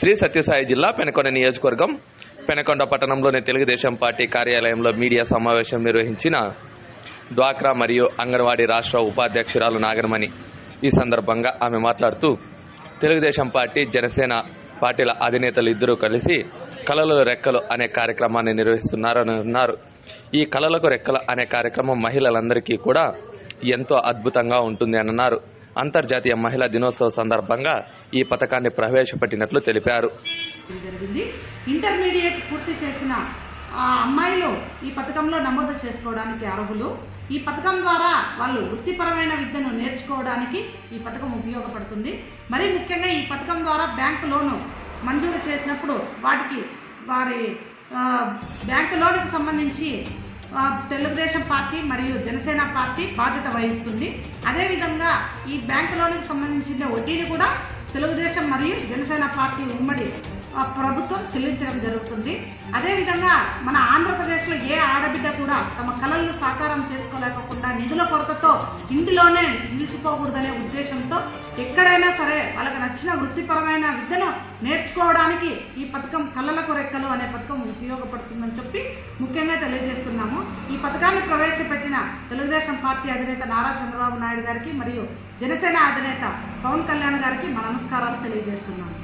శ్రీ సత్యసాయి జిల్లా పెనకొండ నియోజకవర్గం పెనకొండ పట్టణంలోని తెలుగుదేశం పార్టీ కార్యాలయంలో మీడియా సమావేశం నిర్వహించిన డ్వాక్రా మరియు అంగన్వాడీ రాష్ట్ర ఉపాధ్యక్షురాలు నాగరమణి. ఈ సందర్భంగా ఆమె మాట్లాడుతూ తెలుగుదేశం పార్టీ జనసేన పార్టీల అధినేతలు ఇద్దరూ కలిసి కళలు రెక్కలు అనే కార్యక్రమాన్ని నిర్వహిస్తున్నారని అన్నారు. ఈ కళలకు రెక్కలు అనే కార్యక్రమం మహిళలందరికీ కూడా ఎంతో అద్భుతంగా ఉంటుంది అని అన్నారు. అంతర్జాతీయ మహిళా దినోత్సవ సందర్భంగా ఈ పథకాన్ని ప్రవేశపెట్టినట్లు తెలిపారు. ఇంటర్మీడియట్ పూర్తి చేసిన ఆ అమ్మాయిలు ఈ పథకంలో నమోదు చేసుకోవడానికి అర్హులు. ఈ పథకం ద్వారా వాళ్ళు వృత్తిపరమైన విద్యను నేర్చుకోవడానికి ఈ పథకం ఉపయోగపడుతుంది. మరీ ముఖ్యంగా ఈ పథకం ద్వారా బ్యాంకు లోను మంజూరు చేసినప్పుడు వాటికి వారి బ్యాంకు లోనుకు సంబంధించి తెలుగుదేశం పార్టీ మరియు జనసేన పార్టీ బాధ్యత వహిస్తుంది. అదేవిధంగా ఈ బ్యాంకు లోనుకు సంబంధించిన వడ్డీని కూడా తెలుగుదేశం మరియు జనసేన పార్టీ ఉమ్మడి ప్రభుత్వం చెల్లించడం జరుగుతుంది. అదేవిధంగా మన ఆంధ్రప్రదేశ్లో ఏ ఆడబిడ్డ కూడా తమ కళలను సాకారం చేసుకోలేకుండా నిధుల కొరతతో ఇంటిలోనే నిలిచిపోకూడదనే ఉద్దేశంతో ఎక్కడైనా సరే వాళ్ళకి నచ్చిన వృత్తిపరమైన విద్యను నేర్చుకోవడానికి ఈ పథకం కళలకు రెక్కలు అనే పథకం ఉపయోగపడుతుందని చెప్పి ముఖ్యంగా తెలియజేస్తున్నాము. ఈ పథకాన్ని ప్రవేశపెట్టిన తెలుగుదేశం పార్టీ అధినేత నారా చంద్రబాబు నాయుడు గారికి మరియు జనసేన అధినేత పవన్ అందరికీ నమస్కారాలు తెలియజేస్తున్నాను.